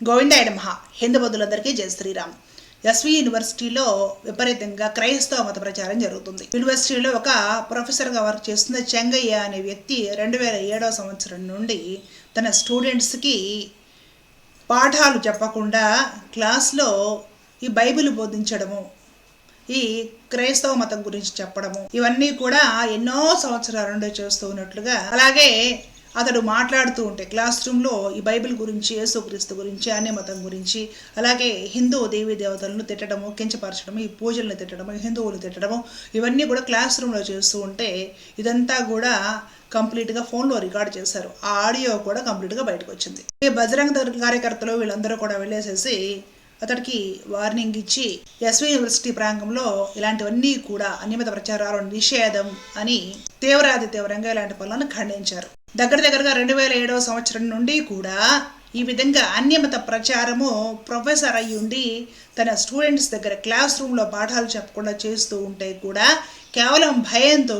గోవిందాయ నమః. హిందూ బంధువులందరికీ జయ శ్రీరామ్. ఎస్వి యూనివర్సిటీలో విపరీతంగా క్రైస్తవ మత ప్రచారం జరుగుతుంది. యూనివర్సిటీలో ఒక ప్రొఫెసర్గా వర్క్ చేస్తున్న చెంగయ్య అనే వ్యక్తి రెండు వేల ఏడవ సంవత్సరం నుండి తన స్టూడెంట్స్కి పాఠాలు చెప్పకుండా క్లాస్లో ఈ బైబిల్ బోధించడము ఈ క్రైస్తవ మతం గురించి చెప్పడము ఇవన్నీ కూడా ఎన్నో సంవత్సరాల నుండి చేస్తూ ఉన్నట్లుగా అలాగే అతడు మాట్లాడుతూ ఉంటే క్లాస్ రూమ్లో ఈ బైబిల్ గురించి యేసుక్రీస్తు గురించి అన్య మతం గురించి అలాగే హిందూ దేవీ దేవతలను తిట్టడము కించపరచడము ఈ పూజలను తిట్టడము హిందువులు తిట్టడము ఇవన్నీ కూడా క్లాస్ రూమ్లో చేస్తూ ఉంటే ఇదంతా కూడా కంప్లీట్గా ఫోన్లో రికార్డ్ చేశారు. ఆ ఆడియో కూడా కంప్లీట్గా బయటకు వచ్చింది. ఈ బజరంగ కార్యకర్తలు వీళ్ళందరూ కూడా వెళ్ళేసేసి అతడికి వార్నింగ్ ఇచ్చి ఎస్వి యూనివర్సిటీ ప్రాంగంలో ఇలాంటివన్నీ కూడా అనియమిత ప్రచారాలు నిషేధం అని తీవ్రాది తీవ్రంగా ఇలాంటి పనులను ఖండించారు. దగ్గర దగ్గరగా రెండు వేల ఏడవ సంవత్సరం నుండి కూడా ఈ విధంగా అన్యమత ప్రచారము ప్రొఫెసర్ అయి ఉండి తన స్టూడెంట్స్ దగ్గర క్లాస్ రూమ్లో పాఠాలు చెప్పకుండా చేస్తూ ఉంటే కూడా కేవలం భయంతో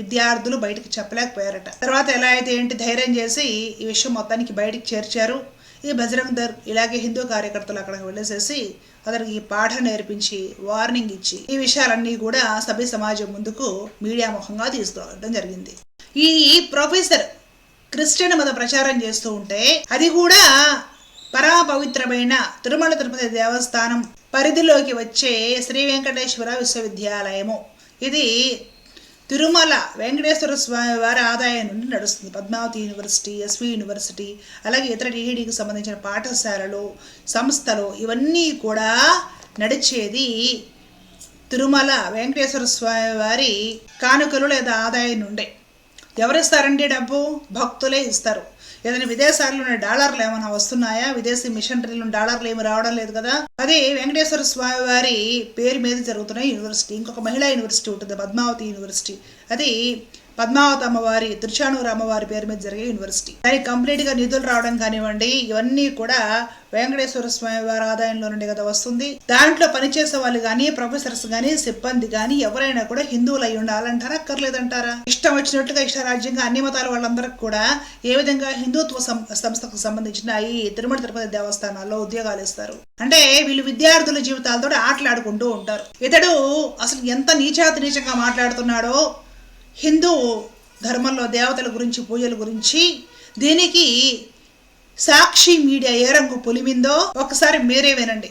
విద్యార్థులు బయటకు చెప్పలేకపోయారట. తర్వాత ఎలా అయితే ఏంటి ధైర్యం చేసి ఈ విషయం మొత్తానికి బయటికి చేర్చారు. ఈ బజరంగ్ దర్ ఇలాగే హిందూ కార్యకర్తలు అక్కడికి వెళ్ళేసేసి అతనికి ఈ పాఠం నేర్పించి వార్నింగ్ ఇచ్చి ఈ విషయాలన్నీ కూడా సభ్య సమాజం ముందుకు మీడియా ముఖంగా తీసుకురావడం జరిగింది. ఈ ప్రొఫెసర్ క్రిస్టియన్ మత ప్రచారం చేస్తూ ఉంటే అది కూడా పరమ పవిత్రమైన తిరుమల తిరుపతి దేవస్థానం పరిధిలోకి వచ్చే శ్రీ వెంకటేశ్వర విశ్వవిద్యాలయము. ఇది తిరుమల వెంకటేశ్వర స్వామి వారి ఆదాయం నుండి నడుస్తుంది. పద్మావతి యూనివర్సిటీ ఎస్వి యూనివర్సిటీ అలాగే ఇతర టీఈడీకి సంబంధించిన పాఠశాలలు సంస్థలు ఇవన్నీ కూడా నడిచేది తిరుమల వెంకటేశ్వర స్వామి వారి కానుకలు లేదా ఆదాయం నుండే. ఎవరిస్తారండి డబ్బు? భక్తులే ఇస్తారు. ఏదైనా విదేశాల్లో ఉన్న డాలర్లు ఏమైనా వస్తున్నాయా? విదేశీ మిషనరీలు డాలర్లు ఏమి రావడం లేదు కదా? అది వెంకటేశ్వర స్వామి వారి పేరు మీద జరుగుతున్న యూనివర్సిటీ ఇంకొక మహిళా యూనివర్సిటీ ఉంటుంది పద్మావతి యూనివర్సిటీ. అది పద్మావతి అమ్మవారి తిరుచానూరు అమ్మవారి పేరు మీద జరిగే యూనివర్సిటీ. దానికి కంప్లీట్గా నిధులు రావడం కానివ్వండి ఇవన్నీ కూడా వెంకటేశ్వర స్వామి వారి ఆదాయంలో నుండి కదా వస్తుంది. దాంట్లో పనిచేసే వాళ్ళు కానీ ప్రొఫెసర్స్ కానీ సిబ్బంది కానీ ఎవరైనా కూడా హిందువులు అయి ఉండాలంటారా అక్కర్లేదంటారా? ఇష్టం వచ్చినట్లుగా ఇష్టరాజ్యంగా అన్ని మతాల వాళ్ళందరికీ కూడా ఏ విధంగా హిందుత్వ సం- సంస్థకు సంబంధించిన ఈ తిరుమల తిరుపతి దేవస్థానాల్లో ఉద్యోగాలు ఇస్తారు. అంటే వీళ్ళు విద్యార్థుల జీవితాలతో ఆటలాడుకుంటూ ఉంటారు. ఇతడు అసలు ఎంత నీచాతి నీచంగా మాట్లాడుతున్నాడో హిందూ ధర్మంలో దేవతల గురించి పూజల గురించి దీనికి సాక్షి మీడియా ఏ రంగు పొలిమిందో ఒకసారి మీరే వినండి.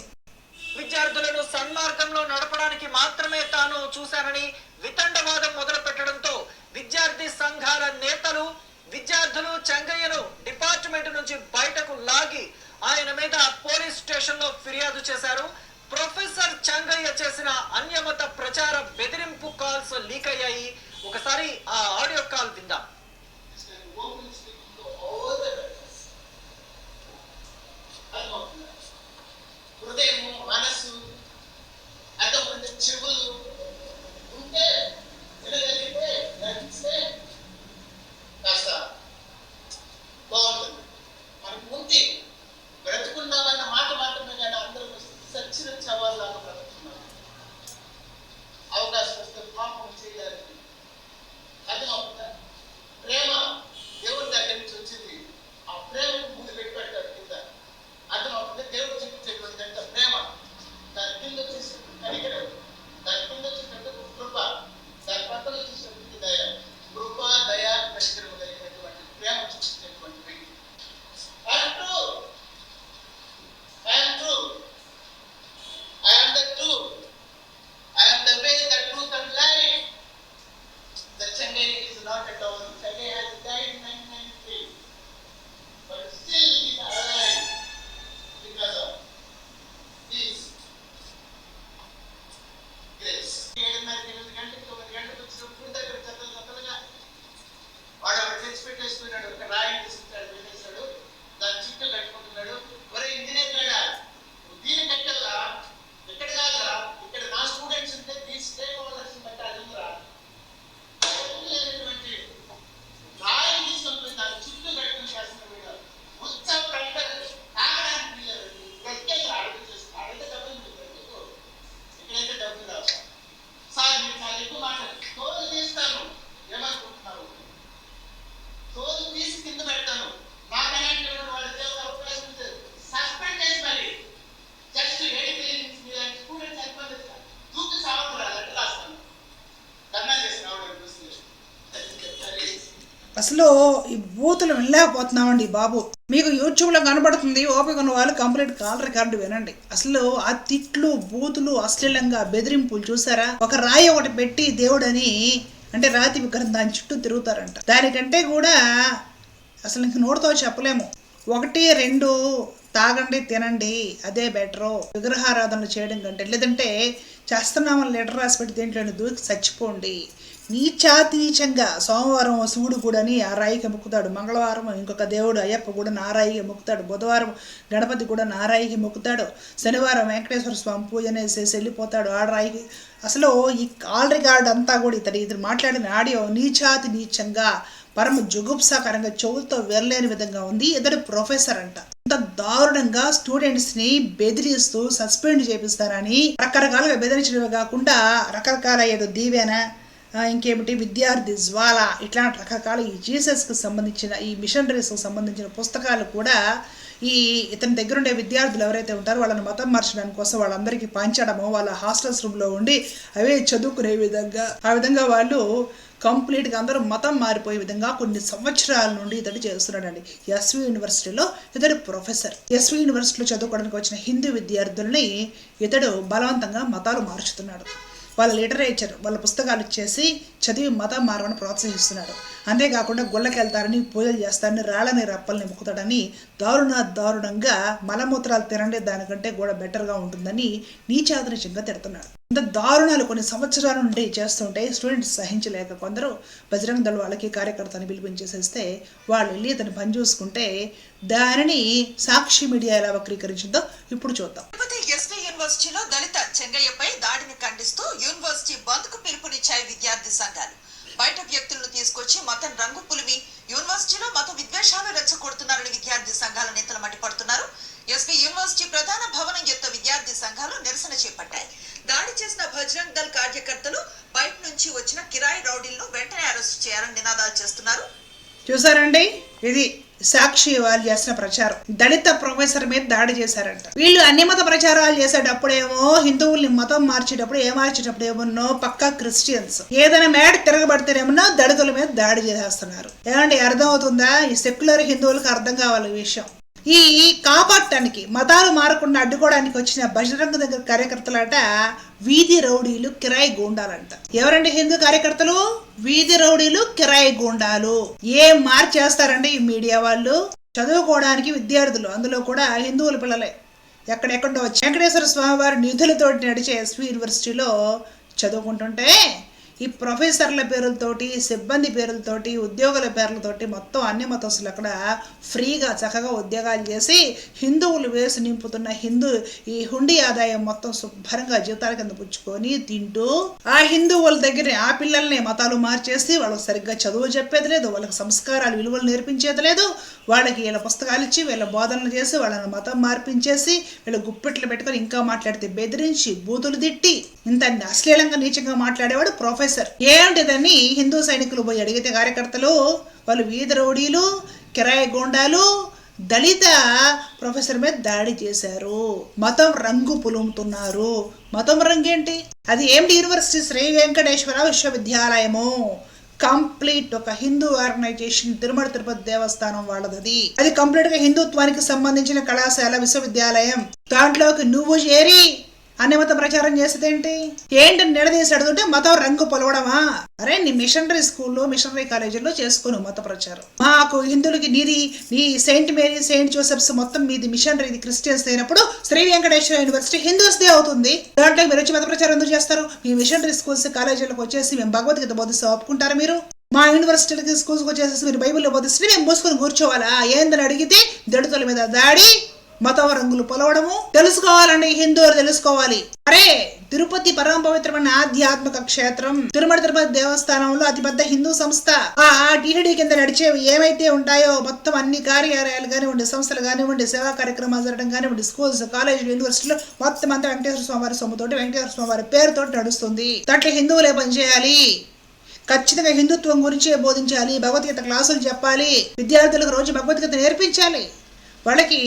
విద్యార్థులను సన్మార్గంలో నడపడానికి మాత్రమే తాను చూశానని వితండవాదం మొదలు పెట్టడంతో విద్యార్థి సంఘాల నేతలు విద్యార్థులు చెంగయ్యను డిపార్ట్మెంట్ నుంచి బయటకు లాగి ఆయన మీద పోలీస్ స్టేషన్లో ఫిర్యాదు చేశారు. ప్రొఫెసర్ చంగయ్య చేసిన అన్యమత ప్రచార బెదిరింపు కాల్స్ లీక్ అయ్యాయి. ఒకసారి ఆ ఆడియో కాల్ విందాం. Thank you. ఈ బూతులు వినలేకపోతున్నామండి బాబు. మీకు యూట్యూబ్లో కనబడుతుంది ఓపిక ఉన్న వాళ్ళు కంప్లీట్ కాల్ రికార్డు వినండి. అసలు ఆ తిట్లు బూతులు అశ్లీలంగా బెదిరింపులు చూసారా? ఒక రాయి ఒకటి పెట్టి దేవుడని అంటే రాతి విగ్రహం దాని చుట్టూ తిరుగుతారంట. దానికంటే కూడా అసలు ఇంక నోటితో చెప్పలేము. ఒకటి రెండు తాగండి తినండి అదే బెటరు. విగ్రహారాధనలు చేయడం కంటే లేదంటే చేస్తున్నామని లెటర్ రాసి పెట్టి దేంట్లో దూకి చచ్చిపోండి. నీచాతి నీచంగా సోమవారం శివుడు కూడాని ఆ రాయికి మొక్కుతాడు. మంగళవారం ఇంకొక దేవుడు అయ్యప్ప కూడా నారాయికి మొక్కుతాడు. బుధవారం గణపతి కూడా నారాయికి మొక్కుతాడు. శనివారం వెంకటేశ్వర స్వామి పూజ చేసి వెళ్ళిపోతాడు. ఆ రాయికి అసలు ఈ కాల్ రికార్డ్ అంతా కూడా ఇతడు ఇతడు మాట్లాడిన ఆడియో నీచాతి నీచంగా పరమ జుగుప్సాకరంగా చెవులతో వెళ్ళలేని విధంగా ఉంది. ఇతడు ప్రొఫెసర్ అంట. ఇంత దారుణంగా స్టూడెంట్స్ని బెదిరిస్తూ సస్పెండ్ చేపిస్తారని రకరకాలుగా బెదిరించడమే కాకుండా రకరకాల ఏదో దీవెన ఇంకేమిటి? విద్యార్థి జ్వాల. ఇట్లాంటి రకరకాల ఈ జీసస్కి సంబంధించిన ఈ మిషనరీస్కి సంబంధించిన పుస్తకాలు కూడా ఈ ఇతని దగ్గర ఉండే విద్యార్థులు ఎవరైతే ఉంటారో వాళ్ళని మతం మార్చడానికి కోసం వాళ్ళందరికీ పంచడము వాళ్ళ హాస్టల్స్ రూమ్లో ఉండి అవే చదువుకునే విధంగా ఆ విధంగా వాళ్ళు కంప్లీట్గా అందరూ మతం మారిపోయే విధంగా కొన్ని సంవత్సరాల నుండి ఇతడు చేస్తున్నాడండి. ఎస్వి యూనివర్సిటీలో ఇతడు ప్రొఫెసర్. ఎస్వి యూనివర్సిటీలో చదువుకోవడానికి వచ్చిన హిందూ విద్యార్థుల్ని ఇతడు బలవంతంగా మతాలు మార్చుతున్నాడు. వాళ్ళ లిటరేచర్ వాళ్ళ పుస్తకాలు ఇచ్చేసి చదివి మతం మారమని ప్రోత్సహిస్తున్నాడు. అంతేకాకుండా గుళ్ళకి వెళ్తారని పూజలు చేస్తారని రాళ్ళని రప్పల్ని మొక్కుతాడని దారుణ దారుణంగా మలమూత్రాలు తినండి దానికంటే కూడా బెటర్గా ఉంటుందని నీచాదృశ్యంగా తిడుతున్నాడు. ఇంత దారుణాలు కొన్ని సంవత్సరాల నుండి చేస్తుంటే స్టూడెంట్స్ సహించలేక కొందరు బజరంగ దళ వాళ్ళకి కార్యకర్తని పిలిపించేసేస్తే వాళ్ళు వెళ్ళి అతను పని చూసుకుంటే దానిని సాక్షి మీడియా ఎలా వక్రీకరించిందో ఇప్పుడు చూద్దాం. యూనివర్సిటీలో దళిత చెంగయ్యపై దాడిని ఖండిస్తూ యూనివర్సిటీ బంద్కు పిలుపునిచ్చాయి విద్యార్థి సంఘాలు. బయట వ్యక్తులను తీసుకొచ్చి మతం రంగు పులిమి యూనివర్సిటీలో మత విద్వేషాలు రెచ్చగొడుతున్నారని విద్యార్థి సంఘాల నేతలు మండిపడుతున్నారు. ఎస్పీ యూనివర్సిటీ ప్రధాన భవనం యొక్క విద్యార్థి సంఘాలు నిరసన చేపట్టాయి. దాడి చేసిన భజరంగ్ దళ్ కార్యకర్తలు బయట నుంచి వచ్చిన కిరాయి రౌడీలను వెంటనే అరెస్టు చేయాలని నినాదాలు చేస్తున్నారు. చూసారండి? ఇది సాక్షి వాళ్ళు చేసిన ప్రచారం. దళిత ప్రొఫెసర్ మీద దాడి చేశారంట. వీళ్ళు అన్ని మత ప్రచారాలు చేసేటప్పుడేమో హిందువుల్ని మతం మార్చేటప్పుడు ఏ మార్చేటప్పుడు ఏమన్నో పక్కా క్రిస్టియన్స్. ఏదైనా మేడ తిరగబడితేనేమన్నా దళితుల మీద దాడి చేసేస్తున్నారు. ఏమండి అర్థమవుతుందా? ఈ సెక్యులర్ హిందువులకు అర్థం కావాలి ఈ విషయం. ఈ కాపాడటానికి మతాలు మారకుండా అడ్డుకోవడానికి వచ్చిన బజరంగ దగ్గర కార్యకర్తలట వీధి రౌడీలు కిరాయి గూండాలంట. ఎవరండి హిందూ కార్యకర్తలు? వీధి రౌడీలు కిరాయి గూండాలు. ఏం మార్చేస్తారండి ఈ మీడియా వాళ్ళు? చదువుకోవడానికి విద్యార్థులు అందులో కూడా హిందువుల పిల్లలే. ఎక్కడెక్కడో వెంకటేశ్వర స్వామి వారి నిధులతోటి నడిచే ఎస్వి యూనివర్సిటీలో చదువుకుంటుంటే ఈ ప్రొఫెసర్ల పేర్లతోటి సిబ్బంది పేర్లతోటి ఉద్యోగుల పేర్లతోటి మొత్తం అన్ని మతస్థులు అక్కడ ఫ్రీగా చక్కగా ఉద్యోగాలు చేసి హిందువులు వేసి నింపుతున్న హిందూ ఈ హుండీ ఆదాయం మొత్తం శుభ్రంగా జీతాల కింద పుచ్చుకొని తింటూ ఆ హిందువుల దగ్గర ఆ పిల్లల్ని మతాలు మార్చేసి వాళ్ళకి సరిగ్గా చదువు చెప్పేది లేదు వాళ్ళకి సంస్కారాలు విలువలు నేర్పించేది లేదు. వాళ్ళకి వీళ్ళ పుస్తకాలు ఇచ్చి వీళ్ళ బోధనలు చేసి వాళ్ళని మతం మార్పించేసి వీళ్ళ గుప్పెట్లు పెట్టుకొని ఇంకా మాట్లాడితే బెదిరించి బూతులు తిట్టి ఇంత అశ్లీలంగా నీచంగా మాట్లాడేవాడు ప్రొఫెసర్ ఏంటిదని హిందూ సైనికులు పోయి అడిగితే కార్యకర్తలు వాళ్ళు వీధి రౌడీలు కిరాయి గోండాలు దళిత ప్రొఫెసర్ మీద దాడి చేశారు. మతం రంగు పులుముతున్నారు. మతం రంగు ఏంటి? అది ఏమిటి? యూనివర్సిటీ శ్రీ వెంకటేశ్వర విశ్వవిద్యాలయము. కంప్లీట్ ఒక హిందూ ఆర్గనైజేషన్ తిరుమల తిరుపతి దేవస్థానం వాళ్ళది అది అది కంప్లీట్గా హిందుత్వానికి సంబంధించిన కళాశాల విశ్వవిద్యాలయం. దాంట్లోకి నువ్వు చేరి అన్ని మత ప్రచారం చేసేదేంటి? ఏంటి నిలదీసి అడుగుతుంటే మతం రంగు పొలవడమా? అరే నీ మిషనరీ స్కూల్లో మిషనరీ కాలేజీలో చేసుకోను మత ప్రచారం. మాకు హిందువులకి నీది నీ సెయింట్ మేరీ సెయింట్ జోసెఫ్స్ మొత్తం మీది మిషనరీ ఇది క్రిస్టియన్స్ అయినప్పుడు శ్రీ వెంకటేశ్వర యూనివర్సిటీ హిందూస్దే అవుతుంది. దాంట్లో మీరు వచ్చి మత ప్రచారం ఎందుకు చేస్తారు? మీ మిషనరీ స్కూల్స్ కాలేజీలకు వచ్చేసి మేము భగవద్గీత బోధిస్తూ. ఒప్పుకుంటారు మీరు? మా యూనివర్సిటీలకి స్కూల్స్కి వచ్చేసి మీరు బైబిల్లో బోధిస్తే మేము మూసుకొని కూర్చోవాలా? ఏందని అడిగితే దళితుల మీద దాడి మత రంగులు పొలవడము. తెలుసుకోవాలండి హిందువులు తెలుసుకోవాలి. అరే తిరుపతి పరమ పవిత్రమైన ఆధ్యాత్మిక క్షేత్రం తిరుమల తిరుపతి దేవస్థానంలో అతిపెద్ద హిందూ సంస్థ. ఆ టీటీడీ కింద నడిచేవి ఏమైతే ఉంటాయో మొత్తం అన్ని కార్యాలయాలు కానివ్వండి సంస్థలు కానివ్వండి సేవా కార్యక్రమాలు జరగడం కానివ్వండి స్కూల్స్ కాలేజీలు యూనివర్సిటీలు మొత్తం అంతా వెంకటేశ్వర స్వామి వారి సొమ్ముతోటి వెంకటేశ్వర స్వామి వారి నడుస్తుంది. దాంట్లో హిందువులే పనిచేయాలి. ఖచ్చితంగా హిందుత్వం గురించే బోధించాలి భగవద్గీత క్లాసులు చెప్పాలి విద్యార్థులకు రోజు భగవద్గీత నేర్పించాలి. వాళ్ళకి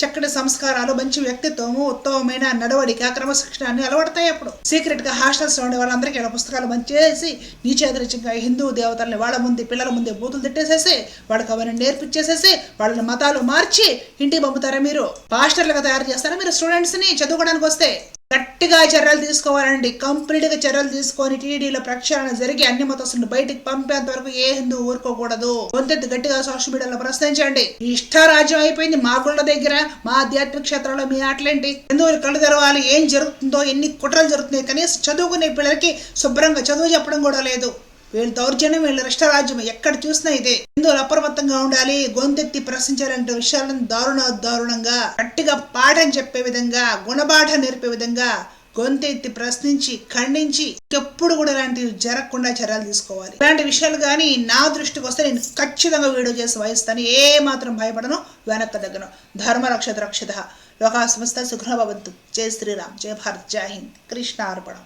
చక్కటి సంస్కారాలు మంచి వ్యక్తిత్వము ఉత్తమమైన నడవడిక క్రమశిక్షణ అన్ని అలవడతాయి అప్పుడు. సీక్రెట్గా హాస్టల్స్లో ఉండే వాళ్ళందరికీ ఇలా పుస్తకాలు మంచేసి నీచేదరిచంగా హిందూ దేవతల్ని వాళ్ళ ముందు పిల్లల ముందే బూతులు తిట్టేసేసి వాళ్ళకి అవన్నీ నేర్పించేసేసి వాళ్ళని మతాలు మార్చి ఇంటికి పంపుతారా మీరు? పాస్టర్లుగా తయారు చేస్తారా మీరు స్టూడెంట్స్ని చదువుకోవడానికి వస్తే? గట్టిగా చర్యలు తీసుకోవాలండి. కంప్లీట్గా చర్యలు తీసుకొని టీడీలో ప్రక్షాళన జరిగి అన్ని మతస్థులను బయటికి పంపేంత వరకు ఏ హిందూ ఊరుకోకూడదు. కొంతెత్తు గట్టిగా సోషల్ మీడియాలో ప్రశ్నించండి. ఇష్టారాజ్యం అయిపోయింది మా గుళ్ళ దగ్గర మా ఆధ్యాత్మిక క్షేత్రంలో మీ ఆటలేంటి? హిందువులు కళ్ళు తెరవాలి ఏం జరుగుతుందో ఎన్ని కుట్రలు జరుగుతున్నాయి కనీసం చదువుకునే పిల్లలకి శుభ్రంగా చదువు చెప్పడం కూడా లేదు. వీళ్ళ దౌర్జన్యం వీళ్ళ రాజ్యం ఎక్కడ చూసినా ఇదే. హిందువులు అప్రమత్తంగా ఉండాలి గొంతెత్తి ప్రశ్నించాలంటే విషయాలను దారుణ దారుణంగా గట్టిగా పాఠం చెప్పే విధంగా గుణపాఠం నేర్పే విధంగా గొంతెత్తి ప్రశ్నించి ఖండించి ఎప్పుడు కూడా ఇలాంటివి జరగకుండా చర్యలు తీసుకోవాలి. ఇలాంటి విషయాలు కానీ నా దృష్టికి వస్తే నేను ఖచ్చితంగా వీడియో చేసి వహిస్తాను ఏ మాత్రం భయపడను వెనక్కి దగ్గర ధర్మ రక్షత రక్షిత. లోకా సంస్థ సుఖభవంతు జై శ్రీరామ్. జై భారత్. జై హింద్. కృష్ణ అర్పణం.